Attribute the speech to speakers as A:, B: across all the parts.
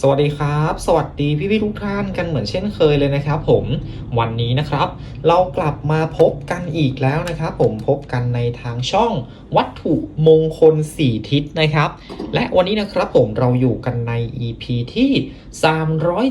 A: สวัสดีครับ สวัสดีพี่ๆทุกท่านกันเหมือนเช่นเคยเลยนะครับ ผมวันนี้นะครับ เรากลับมาพบกันอีกแล้วนะครับ ผมพบกันในทางช่องวัตถุมงคล 4 ทิศนะครับ และวันนี้นะครับผมเราอยู่กันใน EP ที่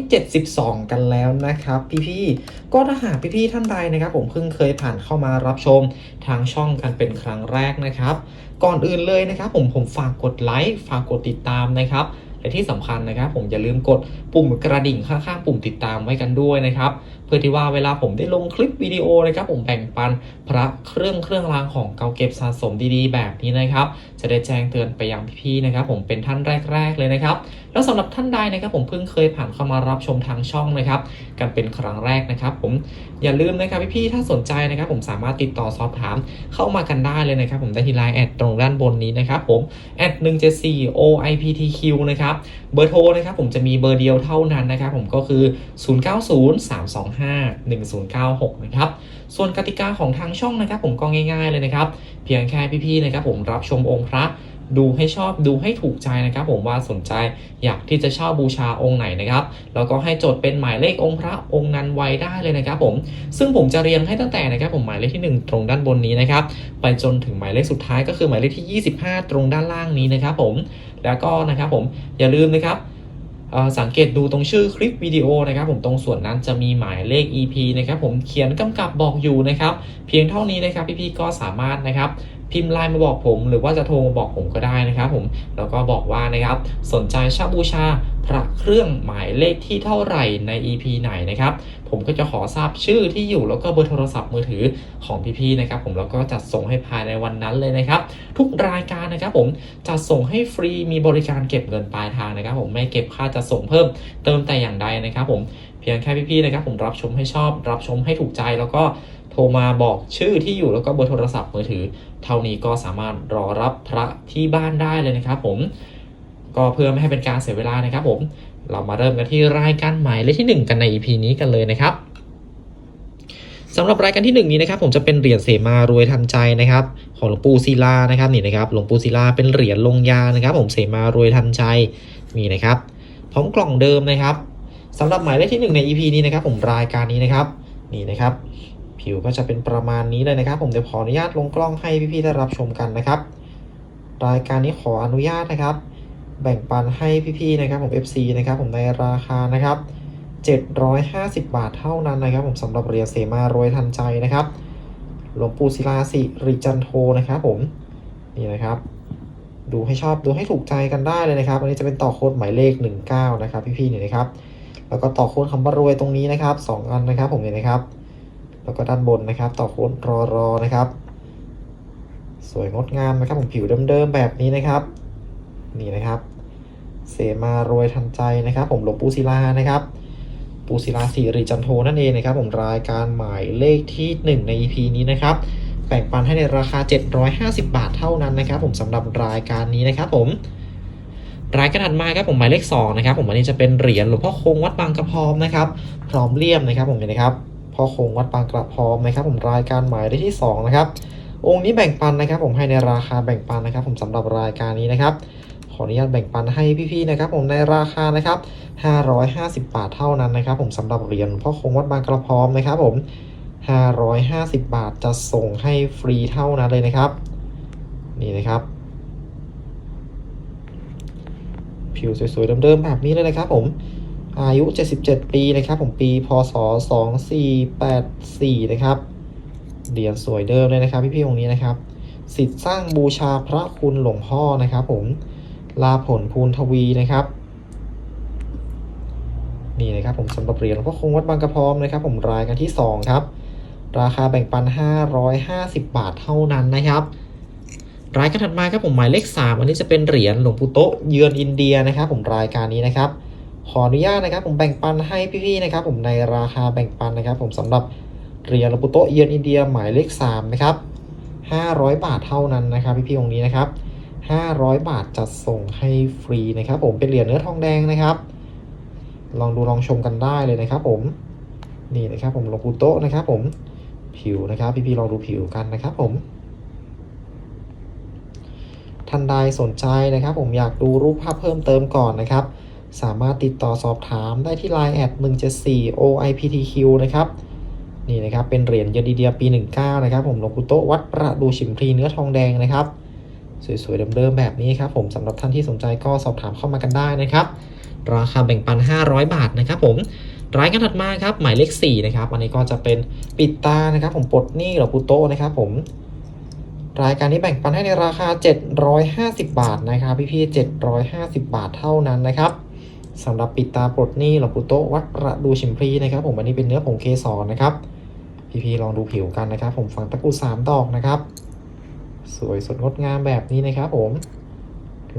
A: 372 กันแล้วนะครับ พี่ๆก็ถ้าหากพี่ๆท่านใดนะครับ ผมเพิ่งเคยผ่านเข้ามารับชมทางช่องกันเป็นครั้งแรกนะครับ ก่อนอื่นเลยนะครับ ผมผมฝากกดไลค์ฝากกดติดตามนะครับ และที่สำคัญนะครับ ผมอย่าลืมกดปุ่มกระดิ่งข้างๆปุ่มติดตามไว้กันด้วยนะครับ เพื่อที่ว่าเวลาผมได้ลงคลิปวิดีโอนะครับ ผมแบ่งปันพระเครื่องเครื่องรางของเก่าเก็บสะสมดีๆ แบบนี้นะครับ จะได้แจ้งเตือนไปยังพี่ๆนะครับ ผมเป็นท่านแรก ๆเลยนะครับ แล้วสำหรับท่านใดนะครับผมเพิ่งเคยผ่านเข้ามารับชมทางช่องนะครับกันเป็นครั้งแรกนะครับผมอย่าลืมนะครับพี่ๆถ้าสนใจนะครับผมสามารถติดต่อสอบถามเข้ามากันได้เลยนะครับผมได้ที่ไลน์แอดตรงด้านบนนี้นะครับผมแอด174 OIPTQ นะครับเบอร์โทรนะครับผมจะมีเบอร์เดียวเท่านั้นนะครับผมก็คือ 0903251096 นะครับส่วนกติกาของทางช่องนะครับผมก็ง่าย ๆเลยนะครับเพียงแค่พี่ๆนะครับผมรับชมองค์พระ ดูให้ชอบดูให้ถูกใจนะครับผมว่าสนใจอยากที่จะเช่าบูชาองค์ไหนนะครับแล้วก็ให้จดเป็นหมายเลของค์พระองค์นั้นไว้ได้เลยนะครับผมซึ่งผมจะเรียงให้ตั้งแต่นะครับผมหมายเลขที่ 1 ตรงด้านบนนี้นะครับไปจนถึงหมายเลขสุดท้ายก็คือหมายเลขที่ 25 ตรงด้านล่างนี้นะครับผมแล้วก็นะครับผมอย่าลืมนะครับ สังเกตดูตรงชื่อคลิปวิดีโอนะครับ ผมตรงส่วนนั้นจะมีหมายเลข EP นะครับผมเขียนกำกับบอกอยู่นะครับ เพียงเท่านี้นะครับพี่ๆก็สามารถนะครับพิมพ์ไลน์มาบอกผม หรือว่าจะโทรมาบอกผมก็ได้นะครับผมแล้วก็บอกว่านะครับสนใจเช่าบูชา พระเครื่องหมายเลขที่เท่าไหร่ใน EP ไหนนะครับ ผมก็จะขอทราบชื่อที่อยู่แล้วก็เบอร์โทรศัพท์มือถือของพี่ๆนะครับ ผมแล้วก็จัดส่งให้ภายในวันนั้นเลยนะครับ ทุกรายการนะครับ ผมจัดส่งให้ฟรีมีบริการเก็บเงินปลายทางนะครับ ผมไม่เก็บค่าจัดส่งเพิ่มเติมแต่อย่างใดนะครับ ผมเพียงแค่พี่ๆนะครับ ผมรับชมให้ชอบ รับชมให้ถูกใจแล้วก็โทรมาบอกชื่อที่อยู่แล้วก็เบอร์โทรศัพท์มือถือ เท่านี้ก็สามารถรอรับพระที่บ้านได้เลยนะครับ ผม ก็เพื่อไม่ให้เป็นการเสียเวลานะครับผม เรามาเริ่มกันที่รายการใหม่เลขที่ 1 กันใน EP นี้กันเลยนะครับสำหรับรายการที่ 1 นี้นะครับผมจะเป็นเหรียญเสมารวยทันใจนะครับของหลวงปู่ศิลานะครับนี่นะครับหลวงปู่ศิลาเป็นเหรียญลงยานะครับ ผมเสมารวยทันใจนี่นะครับพร้อมกล่องเดิมนะครับสำหรับหมายเลขที่ 1 ใน EP นี้นะครับผมรายการนี้นะครับนี่นะครับ ผิวก็จะเป็นประมาณนี้เลยนะครับ ผมเดี๋ยวขออนุญาตลงกล้องให้พี่ๆได้รับชมกันนะครับ รายการนี้ขออนุญาตนะครับ แบ่งปันให้พี่ๆนะครับผม FC นะครับผมในราคานะครับ 750 บาทเท่านั้นนะครับผมสำหรับเหรียญเสมารวยทันใจนะครับหลวงปู่ศิลาสิริจันโทนะครับผมนี่นะครับ ดูให้ชอบดูให้ถูกใจกันได้เลยนะครับอันนี้จะเป็นต่อโค้ดหมายเลข 19 นะครับ พี่ๆเนี่ยนะครับ แล้วก็ต่อโค้ดคำว่ารวยตรงนี้นะครับสองอันนะครับผมเนี่ยนะครับ แล้วก็ด้านบนนะครับ ต่อโค้ดรอรอนะครับ สวยงดงามนะครับผมผิวเดิมๆแบบนี้นะครับ นี่นะครับ เสมารวยทันใจนะครับ ผมหลวงปู่ศิลานะครับ ปูศิลาสิริจันโทนั่นเองนะครับ ผมรายการหมายเลขที่ 1 ใน EP นี้นะครับแบ่งปันให้ในราคา 750 บาทเท่านั้นนะครับ ผมสำหรับรายการนี้นะครับ ผมรายการถัดมาครับผมหมายเลข2นะครับผมอันนี้จะเป็นเหรียญหลวงพ่อคงวัดบางกระพร้อมนะครับ พร้อมเลี่ยมนะครับ ผมเห็นนะครับพ่อคงวัดบางกระพร้อมนะครับ ผมรายการหมายเลขที่2นะครับองค์นี้แบ่งปันนะครับ ผมให้ในราคาแบ่งปันนะครับ ผมสำหรับรายการนี้นะครับ ขออนุญาตแบ่งปันให้พี่ๆนะครับ ผมในราคานะครับ 550 บาทเท่านั้นนะครับ ผมสำหรับเหรียญพ่อคงวัดบางกระพร้อมนะครับ ผม 550 บาทจะส่งให้ฟรีเท่านั้นเลยนะครับ นี่นะครับ ผิวสวยๆเดิมๆแบบนี้เลยนะครับ ผมอายุ 77 ปีนะครับ ผมปีพศ 2484 นะครับเหรียญสวยเดิมเลยนะครับ พี่ๆองค์นี้นะครับ สิทธิ์สร้างบูชาพระคุณหลวงพ่อนะครับผม ลาผลภูนทวีนะครับนี่นะครับผมสำหรับเหรียญหลวงพ่อคงวัดบางกระพร้อมนะครับ ผมรายกันที่ 2 ครับ ราคาแบ่งปัน 550 บาทเท่านั้นนะครับรายการถัดมาครับผมหมายเลข 3 อันนี้จะเป็นเหรียญหลวงปู่โตะเยือนอินเดียนะครับ ผมรายการนี้นะครับ ขออนุญาตนะครับ ผมแบ่งปันให้พี่ๆนะครับ ผมในราคาแบ่งปันนะครับ ผมสำหรับเหรียญหลวงปู่โตะเยือนอินเดียหมายเลข3นะครับ500 บาทเท่านั้นนะครับ พี่ๆองค์นี้นะครับ 500 บาทจัดส่งให้ฟรีนะครับ ผมเป็นเหรียญเนื้อทองแดงนะครับ ลองดูลองชมกันได้เลยนะครับ ผมนี่นะครับ ผมลงปูโตะนะครับ ผมผิวนะครับ พี่ๆลองดูผิวกันนะครับ ผมท่านใดสนใจนะครับ ผมอยากดูรูปภาพเพิ่มเติมก่อนนะครับ
B: สามารถติดต่อสอบถามได้ที่ Line แอด174 OIPTQ นะครับนี่นะครับเป็นเหรียญยอดีเดียปี 19 นะครับ ผมลงปูโตะวัดประดูฉิมพลีเนื้อทองแดงนะครับ สวยๆเดิมๆแบบนี้ครับผมสำหรับท่านที่สนใจก็สอบถามเข้ามากันได้นะครับ ราคาแบ่งปัน 500 บาทนะครับผมรายการถัดมาครับหมายเลข4นะครับอันนี้ก็จะเป็นปิดตานะครับ ผมปลดหนี้หลวงปู่โตะนะครับผมรายการนี้แบ่งปันให้ในราคา 750 บาทนะครับพี่ๆ750 บาทเท่านั้นนะครับสำหรับปิดตาปลดหนี้หลวงปู่โตวัดประดูฉิมพลีนะครับ ผมอันนี้เป็นเนื้อผงเคสรนะครับ พี่ๆลองดูผิวกันนะครับ ผมฝังตะกรุดสามดอกนะครับ สวยสดงดงามแบบนี้นะครับผม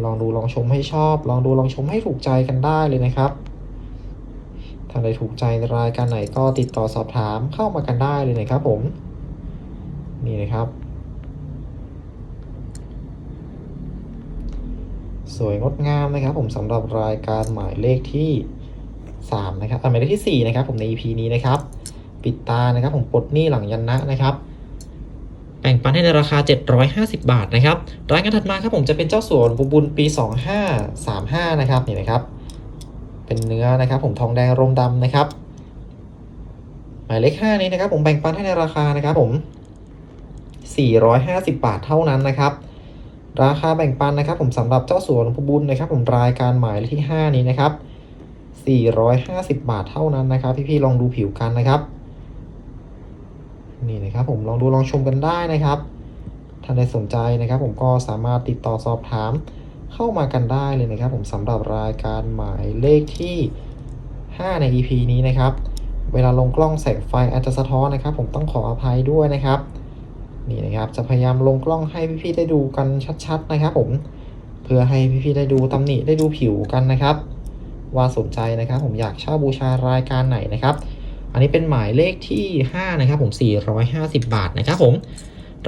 B: ลองดูลองชมให้ชอบ ลองดูลองชมให้ถูกใจกันได้เลยนะครับ ถ้าใดถูกใจรายการไหนก็ติดต่อสอบถามเข้ามากันได้เลยนะครับผม นี่นะครับ สวยงดงามนะครับ ผมสำหรับรายการหมายเลขที่3นะครับอ่าหมายเลขที่ 4 นะครับ ผมใน EP นี้นะครับ ปิดตานะครับ ผมปลดหนี้หลังยันนะนะครับ แบ่งปันให้ในราคา 750 บาทนะครับรายการถัดมาครับผมจะเป็นเจ้าสัวหลวงปู่บุญปี 2535 นะครับนี่นะครับ เป็นเนื้อนะครับ ผมทองแดงรมดำนะครับ หมายเลข 5 นี้นะครับ ผมแบ่งปันให้ในราคานะครับผม 450 บาทเท่านั้นนะครับ ราคาแบ่งปันนะครับ ผมสำหรับเจ้าสัวหลวงปู่บุญนะครับ ผมรายการหมายเลขที่ 5 นี้นะครับ450 บาทเท่านั้นนะครับ พี่ๆลองดูผิวกันนะครับ นี่นะครับผมลองดูลองชมกันได้นะครับท่านใดสนใจนะครับ ผมก็สามารถติดต่อสอบถามเข้ามากันได้เลยนะครับ ผมสำหรับรายการหมายเลขที่ 5 ใน EP นี้นะครับ เวลาลงกล้องแสงไฟอาจจะสะท้อนนะครับ ผมต้องขออภัยด้วยนะครับนี่นะครับจะพยายามลงกล้องให้พี่ๆได้ดูกันชัด ๆ นะครับ ผมเพื่อให้พี่ๆได้ดูตำหนิได้ดูผิวกันนะครับ ว่าสนใจนะครับ ผมอยากเช่าบูชารายการไหนนะครับ อันนี้เป็นหมายเลขที่5นะครับผม 450 บาทนะครับผม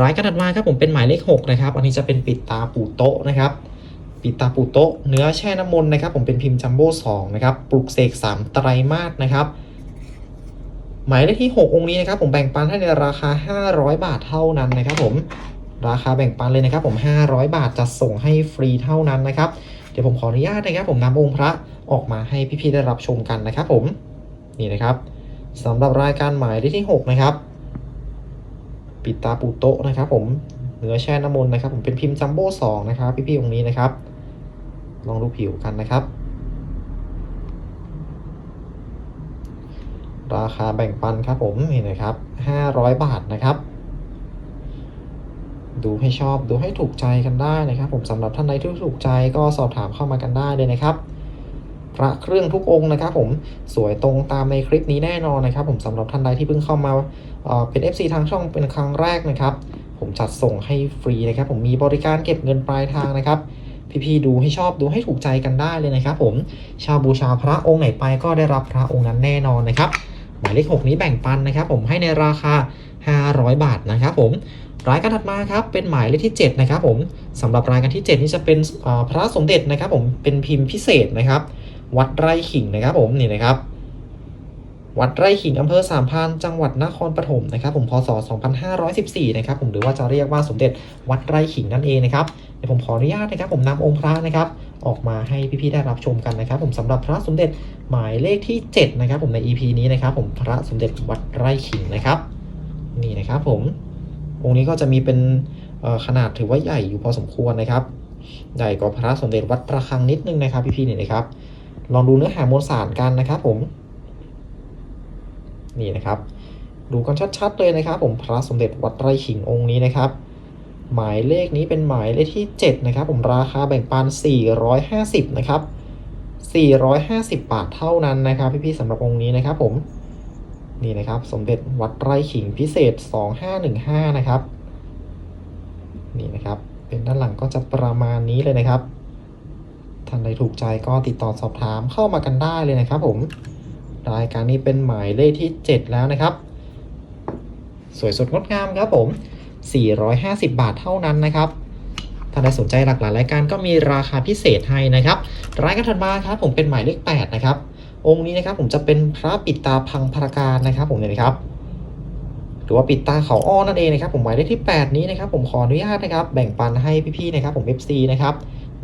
B: รายการถัดมาครับผมเป็นหมายเลข6นะครับ อันนี้จะเป็นปิดตาปูโตะนะครับ ปิดตาปูโตะเนื้อแช่น้ำมนต์นะครับ ผมเป็นพิมพ์จัมโบ้2นะครับ ปลุกเสก3ไตรมาสนะครับ หมายเลขที่ 6 องค์นี้นะครับผมแบ่งปันให้ในราคา 500 บาทเท่านั้นนะครับผมราคาแบ่งปันเลยนะครับ ผม 500 บาทจะส่งให้ฟรีเท่านั้นนะครับ เดี๋ยวผมขออนุญาตนะครับ ผมนำองค์พระออกมาให้พี่ๆได้รับชมกันนะครับ ผมนี่นะครับ สำหรับรายการหมายเลขที่ 6 นะครับ ปิดตาปูโตะนะครับ ผมเนื้อแช่น้ำมนต์นะครับ ผมเป็นพิมพ์จัมโบ้สองนะครับ พี่ๆองนี้นะครับ ลองดูผิวกันนะครับ ราคาแบ่งปันครับผมนี่นะครับ 500 บาทนะครับ ดูให้ชอบดูให้ถูกใจกันได้นะครับ ผมสำหรับท่านใดที่ถูกใจก็สอบถามเข้ามากันได้เลยนะครับ พระเครื่องทุกองค์นะครับผมสวยตรงตามในคลิปนี้แน่นอนนะครับ ผมสำหรับท่านใดที่เพิ่งเข้ามาเป็น FC ทางช่องเป็นครั้งแรกนะครับ ผมจัดส่งให้ฟรีนะครับ ผมมีบริการเก็บเงินปลายทางนะครับพี่ๆดูให้ชอบดูให้ถูกใจกันได้เลยนะครับ ผมชาวบูชาพระองค์ไหนไปก็ได้รับพระองค์นั้นแน่นอนนะครับหมายเลข 6 นี้แบ่งปันนะครับ ผมให้ในราคา 500 บาทนะครับ ผมรายการถัดมาครับเป็นหมายเลขที่ 7 นะครับ ผมสำหรับรายการที่ 7 นี่จะเป็นพระสมเด็จนะครับ ผมเป็นพิมพ์พิเศษนะครับ วัดไร่ขิงนะครับผมนี่นะครับ วัดไร่ขิงอำเภอสามพรานจังหวัดนครปฐมนะครับผมพศ 2514 นะครับผมหรือว่าจะเรียกว่าสมเด็จวัดไร่ขิงนั่นเองนะครับเดี๋ยวผมขออนุญาตนะครับ ผมนำองค์พระนะครับ ออกมาให้พี่ๆได้รับชมกันนะครับ ผมสำหรับพระสมเด็จหมายเลขที่7นะครับผมใน EP นี้นะครับ ผมพระสมเด็จวัดไร่ขิงนะครับ นี่นะครับ ผมองค์นี้ก็จะมีเป็นขนาดถือว่าใหญ่อยู่พอสมควรนะครับ ใหญ่กว่าพระสมเด็จวัดประฆังนิดนึงนะครับ พี่ๆนี่นะครับ ลองดูเนื้อหามวลสารกันนะครับผม นี่นะครับ ดูกันชัดๆเลยนะครับผมพระสมเด็จวัดไร่ขิงองค์นี้นะครับ หมายเลขนี้เป็นหมายเลขที่ 7 นะครับ ผมราคาแบ่งปัน 450 นะครับ 450 บาทเท่านั้นนะครับ พี่ๆสำหรับองค์นี้นะครับผมนี่นะครับ สมเด็จวัดไร่ขิงพิเศษ 2515 นะครับ นี่นะครับ เป็นด้านหลังก็จะประมาณนี้เลยนะครับ ท่านใดถูกใจก็ติดต่อสอบถามเข้ามากันได้เลยนะครับผมรายการนี้เป็นหมายเลขที่ 7 แล้วนะครับ สวยสดงดงามครับผม 450 บาทเท่านั้นนะครับท่านใดสนใจหลากหลายรายการก็มีราคาพิเศษให้นะครับรายการถัดมาครับผมเป็นหมายเลข 8 นะครับ องค์นี้นะครับผมจะเป็นพระปิดตาพังพราการนะครับผมเนี่ยนะครับหรือว่าปิดตาเขาอ้อนั่นเองนะครับผมหมายเลขที่ 8 นี้นะครับผมขออนุญาตนะครับ แบ่งปันให้พี่ๆนะครับผม FC นะครับ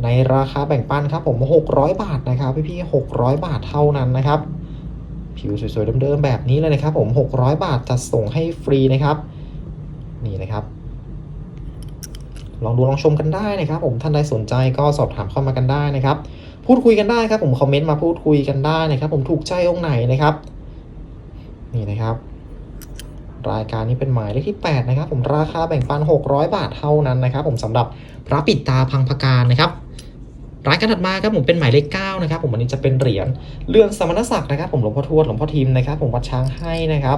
B: ในราคาแบ่งปันครับผม600 บาทนะครับพี่ๆ600 บาทเท่านั้นนะครับ ผิวสวยๆเดิมๆแบบนี้เลยนะครับผม600 บาทจัดส่งให้ฟรีนะครับ นี่นะครับลองดูลองชมกันได้นะครับ ผมท่านใดสนใจก็สอบถามเข้ามากันได้นะครับ พูดคุยกันได้ครับ ผมคอมเมนต์มาพูดคุยกันได้นะครับ ผมถูกใจองค์ไหนนะครับ นี่นะครับ รายการนี้เป็นหมายเลขที่ 8 นะครับ ผมราคาแบ่งปัน 600 บาทเท่านั้นนะครับ ผมสำหรับพระปิดตาพังพการนะครับ รายการถัดมาครับผมเป็นหมายเลข9นะครับผมวันนี้จะเป็นเหรียญเรื่องสมณศักดิ์นะครับ ผมหลวงพ่อทวดหลวงพ่อทิมนะครับผมวัดช้างให้นะครับ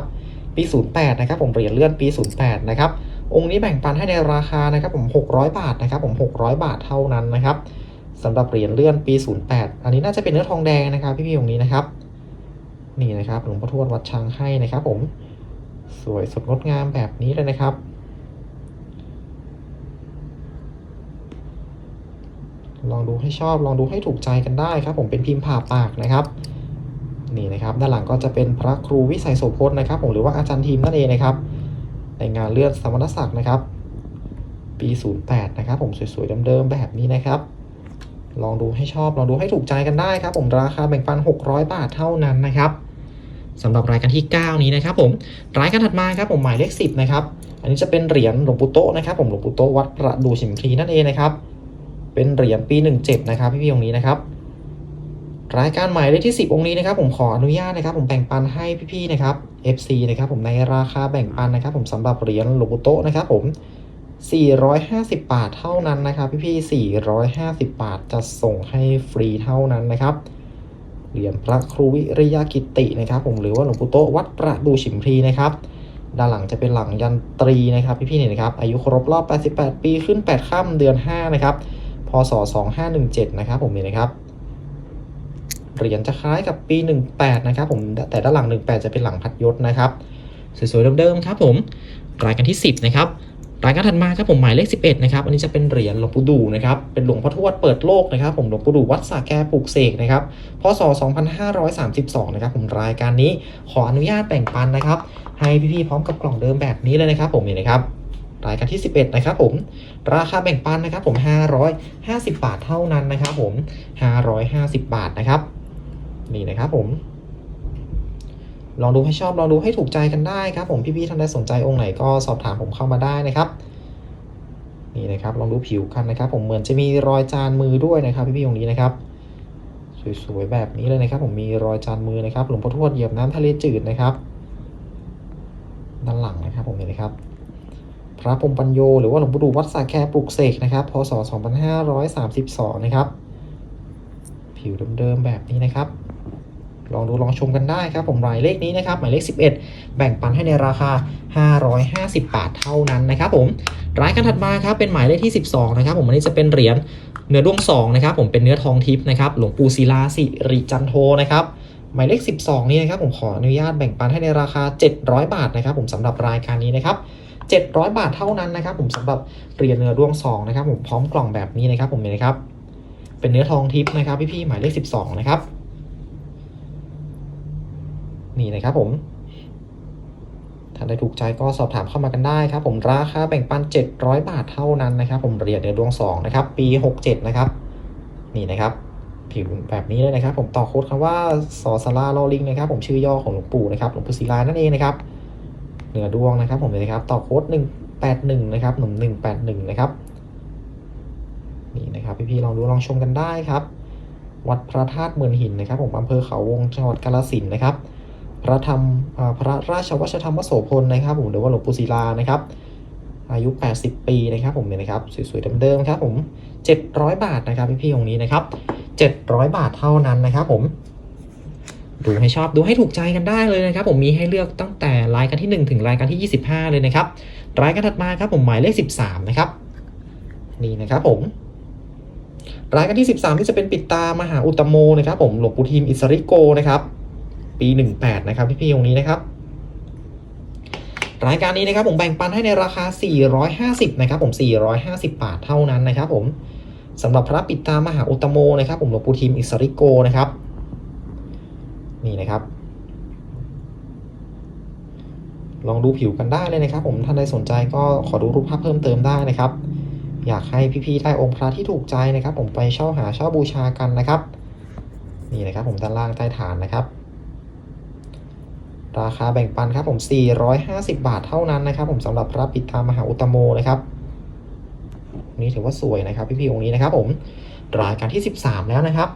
B: ปี 08นะครับผมเหรียญเลื่อนปี 08นะครับองค์นี้แบ่งปันให้ในราคานะครับผม 600 บาทนะครับผม 600 บาทเท่านั้นนะครับสำหรับเหรียญเลื่อนปี 08 อันนี้น่าจะเป็นเนื้อทองแดงนะครับ พี่ๆองค์นี้นะครับ นี่นะครับหลวงพ่อทวดวัดช้างให้นะครับ ผมสวยสดงดงามแบบนี้เลยนะครับ ลองดูให้ชอบลองดูให้ถูกใจกันได้ครับ ผมเป็นพิมพ์ผ่าปากนะครับนี่นะครับด้านหลังก็จะเป็นพระครูวิสัยโสพจน์นะครับผมหรือว่าอาจารย์ทีมนั่นเองนะครับในงานเลื่อนสมณศักดิ์นะครับ ปี 08 นะครับ ผมสวยๆเดิมๆแบบนี้นะครับ ลองดูให้ชอบลองดูให้ถูกใจกันได้ครับ ผมราคาแบ่งปัน 600 บาทเท่านั้นนะครับสำหรับรายการที่ 9 นี้นะครับ ผมรายการถัดมาครับผมหมายเลข 10 นะครับ อันนี้จะเป็นเหรียญหลวงปู่โตนะครับ ผมหลวงปู่โตวัดประดูฉิมพลีนั่นเองนะครับ เป็นเหรียญปี 17 นะครับพี่ๆองค์นี้นะครับรายการใหมายเลขที่ 10 องค์นี้นะครับผมขออนุญาตนะครับ ผมแบ่งปันให้พี่ๆนะครับ FC นะครับผมในราคาแบ่งปันนะครับ ผมสำหรับเหรียญหลวงปู่โตนะครับผม 450 บาทเท่านั้นนะครับพี่ๆ450 บาทจะส่งให้ฟรีเท่านั้นนะครับเหรียญพระครูวิริยกิตินะครับ ผมหรือว่าหลวงปู่โตวัดประดูฉิมพีนะครับด้านหลังจะเป็นหลังยันตรีนะครับพี่ๆเนี่ยนะครับอายุครบรอบ 88 ปีขึ้น8ค่ำเดือน 5 นะครับ ศ 2517 นะครับผมนี่นะครับเหรียญจะคล้ายกับปี 18 นะครับผมแต่ด้านหลัง 18 จะเป็นหลังพัดยศนะครับสวยๆเดิมๆครับผมรายการที่ 10 นะครับรายการถัดมาครับผมหมายเลข 11 นะครับ อันนี้จะเป็นเหรียญหลวงปู่ดูนะครับเป็นหลวงพ่อทวดเปิดโลกนะครับ ผมหลวงปู่ดูวัดสาแกปลูกเสกนะครับพศ 2532 นะครับ ผมรายการนี้ขออนุญาตแบ่งปันนะครับ ให้พี่ๆพร้อมกับกล่องเดิมแบบนี้เลยนะครับ ผมนี่นะครับ รายการที่ 11 นะครับผมราคาแบ่งปันนะครับผม 550 บาทเท่านั้นนะครับผม 550 บาทนะครับ นี่นะครับผม ลองดูให้ชอบลองดูให้ถูกใจกันได้ครับผมพี่ๆท่านใดสนใจองค์ไหนก็สอบถามผมเข้ามาได้นะครับนี่นะครับลองดูผิวกันนะครับ ผมเหมือนจะมีรอยจานมือด้วยนะครับ พี่ๆองค์นี้นะครับสวยๆแบบนี้เลยนะครับ ผมมีรอยจานมือนะครับหลวงพ่อทวดเหยียบน้ำทะเลจืดนะครับ ด้านหลังนะครับผมเห็นนะครับ ระพรมปัญโย หรือว่าหลวงปู่ดูวัดสาแคปลุกเสกนะครับ พศ 2532 นะครับ ผิวเดิมๆแบบนี้นะครับ ลองดูลองชมกันได้ครับ ผมหมายเลขนี้นะครับ หมายเลข 11 แบ่งปันให้ในราคา 550 บาทเท่านั้นนะครับ ผมรายการถัดมาครับเป็นหมายเลขที่ 12 นะครับ ผมอันนี้จะเป็นเหรียญเนื้อดวง2นะครับ ผมเป็นเนื้อทองทิพย์นะครับ หลวงปู่ศิลาสิริจันโทนะครับหมายเลข 12 นี่นะครับ ผมขออนุญาตแบ่งปันให้ในราคา 700 บาทนะครับ ผมสำหรับรายการนี้นะครับ 700 บาทเท่านั้นนะครับ ผมสำหรับเหรียญเนื้อดวง2นะครับผมพร้อมกล่องแบบนี้นะครับ ผมเห็นนะครับ เป็นเนื้อทองทิพย์นะครับพี่ๆหมายเลข 12 นะครับ นี่นะครับผมถ้าได้ถูกใจก็สอบถามเข้ามากันได้ครับ ผมราคาแบ่งปัน 700 บาทเท่านั้นนะครับ ผมเหรียญเดือนดวง2นะครับ ปี 67 นะครับ นี่นะครับ ผิวแบบนี้เลยนะครับ ผมต่อโค้ดคำว่าสอสาราลอลิงนะครับ ผมชื่อย่อของหลวงปู่นะครับหลวงปู่ศิลานั่นเองนะครับ เหนือดวงนะครับ ผมเลยนะครับต่อโค้ด181นะครับหนุ่ม181นะครับนี่นะครับพี่ๆลองดูลองชมกันได้ครับ วัดพระธาตุเมืองหินนะครับ ผมอำเภอเขาวงจังหวัดกาฬสินนะครับ พระธรรมพระราชวัชธรรมโสพลนะครับ ผมหรือว่าหลวงปู่ศิลานะครับ อายุ 80 ปีนะครับ ผมเนี่ยนะครับสวยๆเดิมๆครับ ผม 700 บาทนะครับพี่ๆองค์นี้นะครับ 700 บาทเท่านั้นนะครับ ผม ดูให้ชอบดูให้ถูกใจกันได้เลยนะครับ ผมมีให้เลือกตั้งแต่รายการที่ 1 ถึงรายการที่ 25 เลยนะครับรายการถัดมาครับผมหมายเลข 13 นะครับ นี่นะครับผมรายการที่ 13 ที่จะเป็นปิดตามหาอุตโมนะครับ ผมหลวงปู่ทิมอิสริโกนะครับ ปี 18 นะครับพี่ๆตรงนี้นะครับ รายการนี้นะครับผมแบ่งปันให้ในราคา 450 นะครับ ผม 450 บาทเท่านั้นนะครับ ผมสำหรับพระปิดตามหาอุตโมนะครับ ผมหลวงปู่ทิมอิสริโกนะครับ นี่นะครับ ลองดูผิวกันได้เลยนะครับ ผมท่านใดสนใจก็ขอดูรูปภาพเพิ่มเติมได้นะครับ อยากให้พี่ๆได้องค์พระที่ถูกใจนะครับ ผมไปเช่าหาเช่าบูชากันนะครับ นี่นะครับผมด้านล่างใต้ฐานนะครับราคาแบ่งปันครับผม 450 บาทเท่านั้นนะครับผมสำหรับพระปิดตามหาอุตโมนะครับนี้ถือว่าสวยนะครับพี่ๆองค์นี้นะครับผมรายการที่ 13 แล้วนะครับ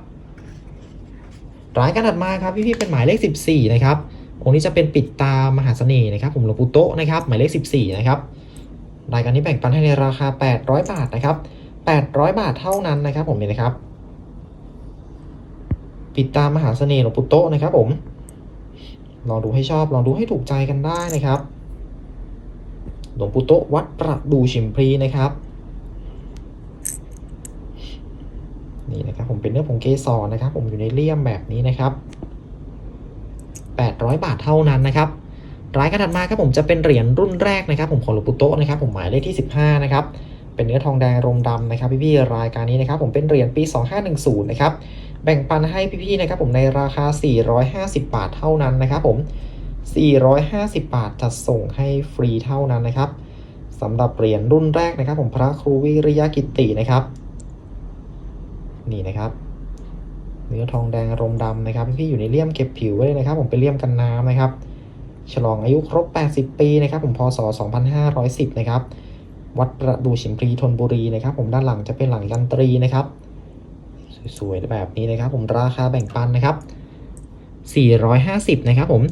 B: รายการถัดมาครับพี่ๆเป็นหมายเลข 14 นะครับองค์นี้จะเป็นปิดตามหาเสน่ห์นะครับผมหลวงปู่โตนะครับหมายเลข 14 นะครับรายการนี้แบ่งปันให้ในราคา 800 บาทนะครับ 800 บาทเท่านั้นนะครับ ผมนี่นะครับ ปิดตามหาเสน่ห์หลวงปู่โตนะครับ ผมลองดูให้ชอบลองดูให้ถูกใจกันได้นะครับ หลวงปู่โตวัดประดูชิมพลีนะครับ นี่นะครับผมเป็นเนื้อผงเกสรนะครับ ผมอยู่ในเลี่ยมแบบนี้นะครับ 800 บาทเท่านั้นนะครับรายการถัดมาครับผมจะเป็นเหรียญรุ่นแรกนะครับ ผมของหลวงปู่โตนะครับ ผมหมายเลขที่ 15 นะครับ เป็นเนื้อทองแดงรมดำนะครับพี่ๆรายการนี้นะครับ ผมเป็นเหรียญปี 2510 นะครับ แบ่งปันให้พี่ๆนะครับ ผมในราคา 450 บาทเท่านั้นนะครับ ผม 450 บาทจัดส่งให้ฟรีเท่านั้นนะครับสำหรับเหรียญรุ่นแรกนะครับ ผมพระครูวิริยกิตตินะครับ นี่นะครับเนื้อทองแดงอารมณ์ดำนะครับพี่อยู่ในเลี่ยมเก็บผิวไว้เลยนะครับ ผมเป็นเลี่ยมกันน้ำนะครับ ฉลองอายุครบ 80 ปีนะครับ ผมพศ 2510 นะครับ วัดประดูฉิมพลีธนบุรีนะครับ ผมด้านหลังจะเป็นหลังยันตรีนะครับ สวยๆแบบนี้นะครับ ผมราคาแบ่งปันนะครับ 450 นะครับ ผม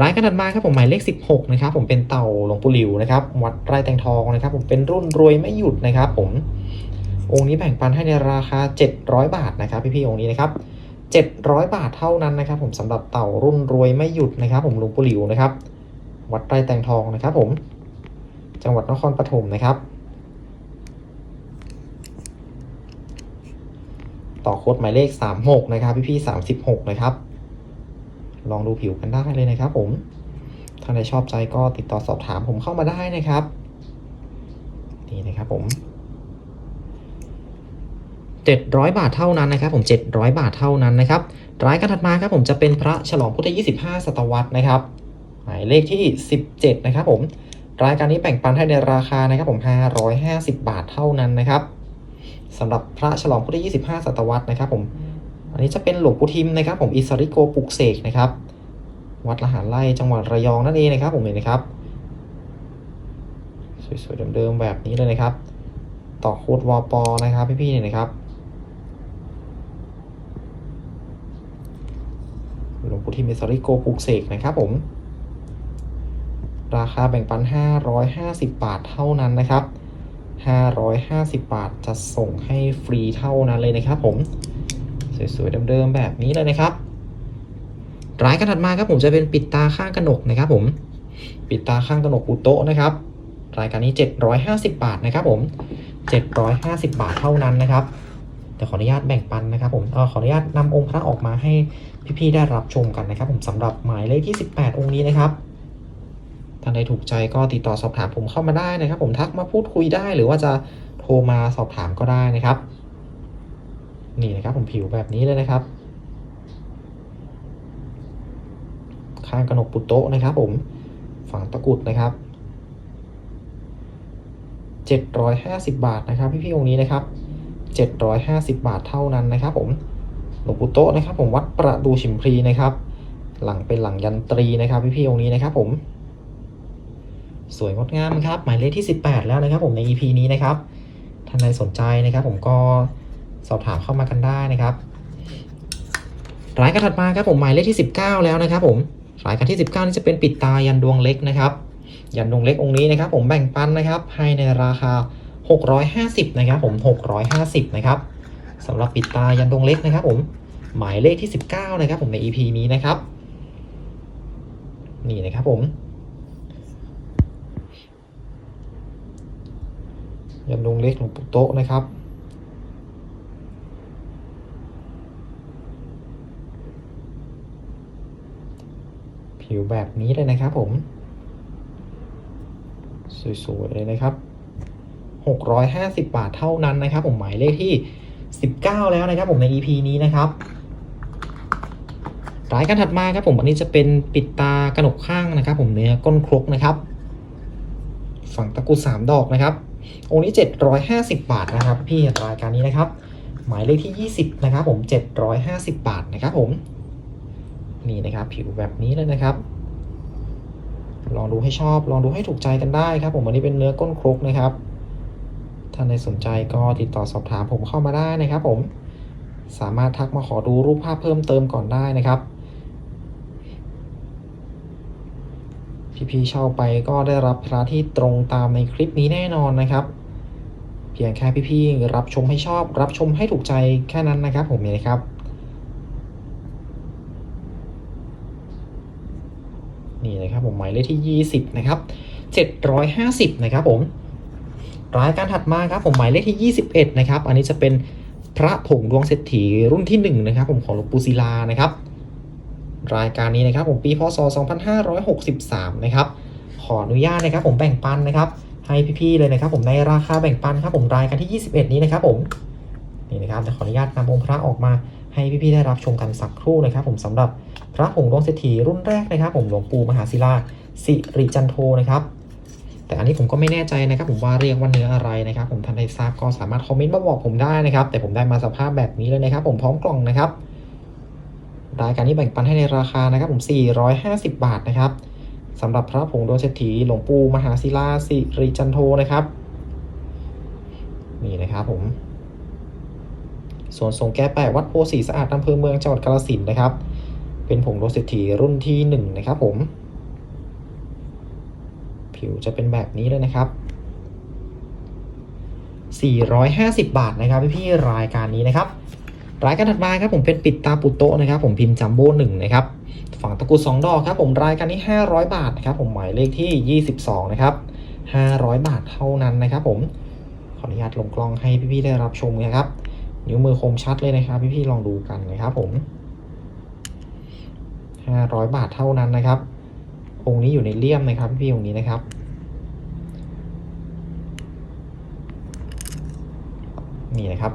B: ร้านกระดานมาครับผมหมายเลข 16 นะครับ ผมเป็นเต่าหลวงปู่หลิวนะครับ วัดไร่แตงทองนะครับ ผมเป็นรุ่นรวยไม่หยุดนะครับ ผม องค์นี้แบ่งปันให้ในราคา 700 บาทนะครับพี่ๆองค์นี้นะครับ700 บาทเท่านั้นนะครับ ผมสำหรับเต่ารุ่นรวยไม่หยุดนะครับ ผมหลวงปู่หลิวนะครับ วัดไร่แตงทองนะครับ ผม จังหวัดนครปฐมนะครับ ต่อโค้ดหมายเลข 36 นะครับ พี่ๆ36 นะครับ ลองดูผิวกันได้เลยนะครับ ผมถ้าใครชอบใจก็ติดต่อสอบถามผมเข้ามาได้นะครับ นี่นะครับผม 700 บาทเท่านั้นนะครับ ผม 700 บาทเท่านั้นนะครับรายการถัดมาครับผมจะเป็นพระฉลองพุทธ 25 ศตวรรษนะครับ หมายเลขที่ 17 นะครับผม รายการนี้แบ่งปันให้ในราคานะครับผม 550 บาทเท่านั้นนะครับสำหรับพระฉลองพุทธ 25 ศตวรรษนะครับผม อันนี้จะเป็นหลวงปู่ทิมนะครับ ผม อิสริโกปลุกเสกนะครับ วัดละหารไร่จังหวัดระยองนั่นเองนะครับ ผมเห็นนะครับ สวยๆเดิมๆแบบนี้เลยนะครับ ต่อโค้ดวอปอนะครับพี่ๆเนี่ยนะครับ หลวงปู่ทิมอิสริโกปลุกเสกนะครับผม ราคาแบ่งปัน 550 บาทเท่านั้นนะครับ 550 บาทจะส่งให้ฟรีเท่านั้นเลยนะครับผมสวยๆเดิมๆแบบนี้เลยนะครับรายการถัดมาครับผมจะเป็นปิดตาข้างกระหนกนะครับผม ปิดตาข้างกระหนกปูโตะนะครับ รายการนี้ 750 บาทนะครับผม 750 บาทเท่านั้นนะครับ เดี๋ยวขออนุญาตแบ่งปันนะครับผมอขออนุญาตนำองค์พระออกมาให้พี่ๆได้รับชมกันนะครับ ผมสำหรับหมายเลขที่ 18 องค์นี้นะครับท่านใดถูกใจก็ติดต่อสอบถามผมเข้ามาได้นะครับ ผมทักมาพูดคุยได้หรือว่าจะโทรมาสอบถามก็ได้นะครับ นี่นะครับผมผิวแบบนี้เลยนะครับ ข้างกระหนกปุตโตะนะครับผมฝั่งตะกุดนะครับ750 บาทนะครับ พี่ๆองค์นี้นะครับ 750 บาทเท่านั้นนะครับผมหลวงปู่โตนะครับ ผมวัดประดูฉิมพลีนะครับ หลังเป็นหลังยันตรีนะครับพี่ๆองค์นี้นะครับผมสวยงดงามครับ หมายเลขที่ 18 แล้วนะครับ ผมใน EP นี้นะครับท่านใดสนใจนะครับ ผมก็สอบถามเข้ามากันได้นะครับรายการถัดมาครับผมหมายเลขที่ 19 แล้วนะครับ ผมรายการที่ 19 นี่จะเป็นปิดตายันดวงเล็กนะครับ ยันดวงเล็กองค์นี้นะครับ ผมแบ่งปันนะครับให้ในราคา 650 นะครับผม 650 นะครับสำหรับปิดตายันดวงเล็กนะครับ ผมหมายเลขที่ 19 นะครับ ผมใน EP นี้นะครับ นี่นะครับผมยันดวงเล็กหลวงปู่โตะนะครับผิวแบบนี้เลยนะครับผม สวยๆเลยนะครับ 650 บาทเท่านั้นนะครับ ผมหมายเลขที่ 19 แล้วนะครับ ผมใน EP นี้นะครับรายการถัดมาครับผมอันนี้จะเป็นปิดตากระหนกข้างนะครับ ผมเนื้อก้นครกนะครับ ฝั่งตะกุดสามดอกนะครับองค์นี้ 750 บาทนะครับ พี่รายการนี้นะครับ หมายเลขที่ 20 นะครับ ผม 750 บาทนะครับ ผมนี่นะครับ ผิวแบบนี้เลยนะครับ ลองดูให้ชอบ ลองดูให้ถูกใจกันได้ครับ ผมอันนี้เป็นเนื้อก้นครกนะครับ ท่านใดสนใจก็ติดต่อสอบถามผมเข้ามาได้นะครับผมสามารถทักมาขอดูรูปภาพเพิ่มเติมก่อนได้นะครับ พี่ๆเช่าไปก็ได้รับพระที่ตรงตามในคลิปนี้แน่นอนนะครับ เพียงแค่พี่ๆรับชมให้ชอบ รับชมให้ถูกใจแค่นั้นนะครับ ผมนี่นะครับ นี่นะครับผมหมายเลขที่ 20 นะครับ 750 นะครับผม รายการถัดมาครับผมหมายเลขที่ 21 นะครับ อันนี้จะเป็นพระผงดวงเศรษฐีรุ่นที่1นะครับผมของหลวงปู่ศิลานะครับ รายการนี้นะครับผมปีพศ 2563 นะครับ ขออนุญาตนะครับผมแบ่งปันนะครับ ให้พี่ๆเลยนะครับ ผมในราคาแบ่งปันครับผมรายการที่ 21 นี้นะครับผมนี่นะครับจะขออนุญาตนำองค์พระออกมาให้พี่ๆได้รับชมกันสักครู่นะครับ ผมสำหรับพระผงดวงเศรษฐีรุ่นแรกนะครับ ผมหลวงปู่มหาศิลาสิริจันโทนะครับ แต่อันนี้ผมก็ไม่แน่ใจนะครับ ผมว่าเรียกว่าเนื้ออะไรนะครับ ผมท่านใดทราบก็สามารถคอมเมนต์มาบอกผมได้นะครับ แต่ผมได้มาสภาพแบบนี้เลยนะครับ ผมพร้อมกล่องนะครับรายการนี้แบ่งปันให้ในราคานะครับ ผม 450 บาทนะครับสำหรับพระผงดวงเศรษฐีหลวงปู่มหาศิลาสิริจันโทนะครับนี่นะครับผมส่วนทรงแก้แปะวัดโพสีสะอาดอำเภอเมืองจังหวัดกาฬสินนะครับ เป็นผงดวงเศรษฐีรุ่นที่หนึ่งนะครับผม ผิวจะเป็นแบบนี้เลยนะครับ 450 บาทนะครับพี่ๆรายการนี้นะครับ รายการถัดมาครับผมเป็นปิดตาปุโตะนะครับ ผมพิมพ์จัมโบ้หนึ่งนะครับฝั่งตะกรุด2ดอกครับผมรายการนี้ 500 บาทนะครับผมหมายเลขที่ 22 นะครับ 500 บาทเท่านั้นนะครับผมขออนุญาตลงกล้องให้พี่ๆได้รับชมนะครับ นิ้วมือคมชัดเลยนะครับ พี่ๆลองดูกันนะครับผม 500 บาทเท่านั้นนะครับ องค์นี้อยู่ในเลี่ยมนะครับพี่องค์นี้นะครับ นี่นะครับ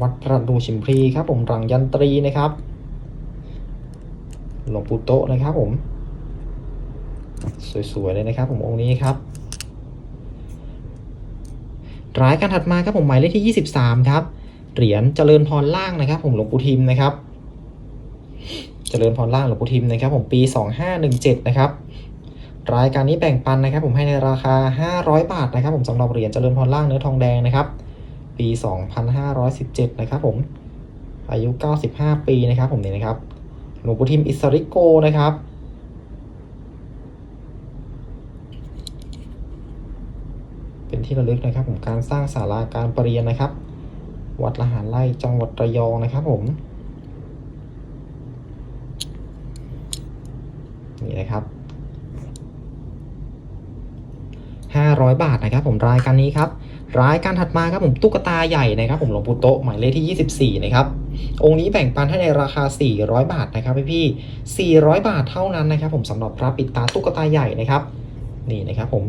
B: วัดประดูชิมพลีครับ ผมรังยันตรีนะครับหลวงปู่โตนะครับผม สวยๆเลยนะครับ ผมองค์นี้ครับรายการถัดมาครับผมหมายเลขที่ 23 ครับ เหรียญเจริญพรล่างนะครับ ผมหลวงปู่ทิมนะครับ เจริญพรล่างหลวงปู่ทิมนะครับผมปี 2517 นะครับรายการนี้แบ่งปันนะครับ ผมให้ในราคา 500 บาทนะครับ ผมสำหรับเหรียญเจริญพรล่างเนื้อทองแดงนะครับ ปี 2517 นะครับ ผมอายุ 95 ปีนะครับผมนี่นะครับหลวงปู่ทิมอิสริโกนะครับเป็นที่ระลึกนะครับ ผมการสร้างศาลาการประเรียนนะครับ วัดละหารไร่จังหวัดระยองนะครับ ผม นี่นะครับ 500 บาทนะครับ ผมรายการนี้ครับรายการถัดมาครับผมตุ๊กตาใหญ่นะครับ ผมหลวงปู่โตหมายเลขที่ 24 นะครับ องค์นี้แบ่งปันให้ในราคา 400 บาทนะครับพี่พี่400 บาทเท่านั้นนะครับ ผมสำหรับพระปิดตาตุ๊กตาใหญ่นะครับ นี่นะครับผม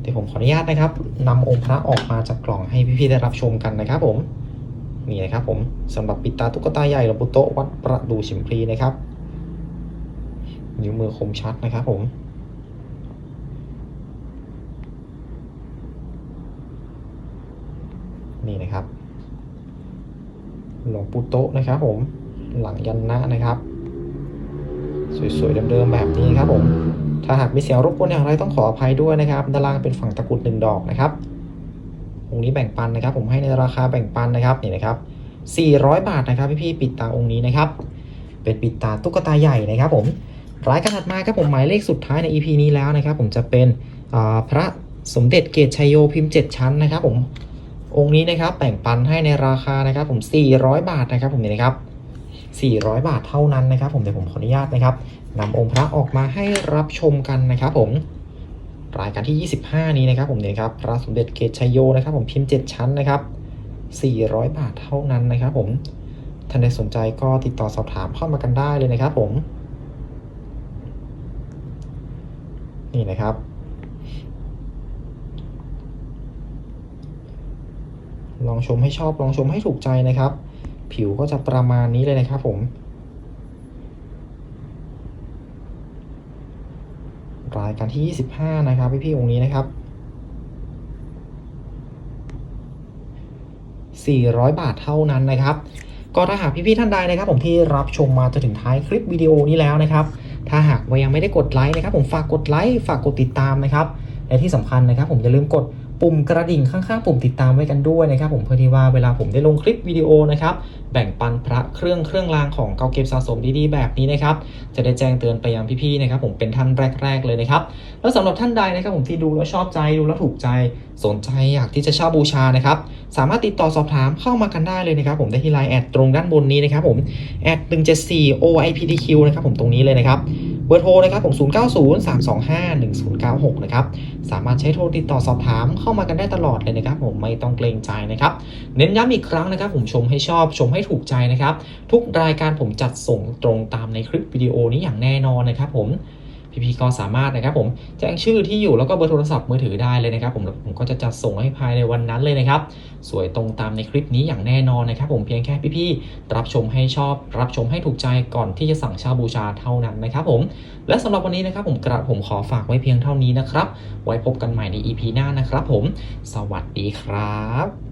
B: เดี๋ยวผมขออนุญาตนะครับนำองค์พระออกมาจากกล่องให้พี่ๆได้รับชมกันนะครับ ผมนี่นะครับผมสำหรับปิดตาตุ๊กตาใหญ่หลวงปู่โตวัดประดูชิมพลีนะครับ นิ้วมือคมชัดนะครับผม นี่นะครับ หลวงปู่โตะนะครับผม หลังยันนะนะครับ สวยๆเดิมๆแบบนี้ครับผม ถ้าหากมีเสียงรบกวนอย่างไรต้องขออภัยด้วยนะครับ ด้านล่างเป็นฝั่งตะกุดหนึ่งดอกนะครับองค์นี้แบ่งปันนะครับ ผมให้ในราคาแบ่งปันนะครับนี่นะครับ 400 บาทนะครับพี่ๆปิดตาองค์นี้นะครับ เป็นปิดตาตุ๊กตาใหญ่นะครับผม รายการถัดมาครับผมหมายเลขสุดท้ายใน EP นี้แล้วนะครับ ผมจะเป็นพระสมเด็จเกตชัยโยพิมพ์ 7 ชั้นนะครับ ผมองค์นี้นะครับแบ่งปันให้ในราคานะครับ ผม 400 บาทนะครับ ผมนี่นะครับ 400 บาทเท่านั้นนะครับ ผมเดี๋ยวผมขออนุญาตนะครับนำองค์พระออกมาให้รับชมกันนะครับ ผมรายการที่ 25 นี้นะครับ ผมเนี่ยครับพระสมเด็จเกตชัยโยนะครับ ผมพิมพ์ 7 ชั้นนะครับ 400 บาทเท่านั้นนะครับ ผมท่านใดสนใจก็ติดต่อสอบถามเข้ามากันได้เลยนะครับ ผม นี่นะครับ ลองชมให้ชอบลองชมให้ถูกใจนะครับ ผิวก็จะประมาณนี้เลยนะครับผม รายการที่ 25 นะครับพี่ๆองนี้นะครับ400 บาทเท่านั้นนะครับ ก็ถ้าหากพี่ๆท่านใดนะครับ ผมที่รับชมมาจนถึงท้ายคลิปวิดีโอนี้แล้วนะครับ ถ้าหากว่ายังไม่ได้กดไลค์นะครับผมฝากกดไลค์ฝากกดติดตามนะครับและที่สำคัญนะครับผมอย่าลืมกด ปุ่มกระดิ่งข้างๆ ปุ่มติดตามไว้กันด้วยนะครับ ผมเพื่อที่ว่าเวลาผมได้ลงคลิปวิดีโอนะครับแบ่งปันพระเครื่องเครื่องรางของเก่าเก็บสะสมดีๆแบบนี้นะครับจะได้แจ้งเตือนไปยังพี่ๆนะครับผมเป็นท่านแรก ๆ เลยนะครับแล้วสำหรับท่านใดนะครับผมที่ดูแล้วชอบใจดูแล้วถูกใจสนใจอยากที่จะเช่าบูชานะครับสามารถติดต่อสอบถามเข้ามากันได้เลยนะครับผมได้ที่ไลน์แอดตรงด้านบนนี้นะครับผมแอด174 OIPTQ นะครับผมตรงนี้เลยนะครับ เบอร์โทรนะครับผม0903251096 นะครับ สามารถใช้โทรติดต่อสอบถามเข้ามากันได้ตลอดเลยนะครับผมไม่ต้องเกรงใจนะครับ เน้นย้ำอีกครั้งนะครับ ผมชมให้ชอบชมให้ถูกใจนะครับ ทุกรายการผมจัดส่งตรงตามในคลิปวิดีโอนี้อย่างแน่นอนนะครับผม พี่ๆก็สามารถนะครับผมแจ้งชื่อที่อยู่แล้วก็เบอร์โทรศัพท์มือถือได้เลยนะครับผมแล้วผมก็จะจัดส่งให้ภายในวันนั้นเลยนะครับ สวยตรงตามในคลิปนี้อย่างแน่นอนนะครับ ผมเพียงแค่พี่ๆรับชมให้ชอบ รับชมให้ถูกใจก่อนที่จะสั่งเช่าบูชาเท่านั้นนะครับผมและสำหรับวันนี้นะครับผมกระผมขอฝากไว้เพียงเท่านี้นะครับ ไว้พบกันใหม่ใน EP หน้านะครับผม สวัสดีครับ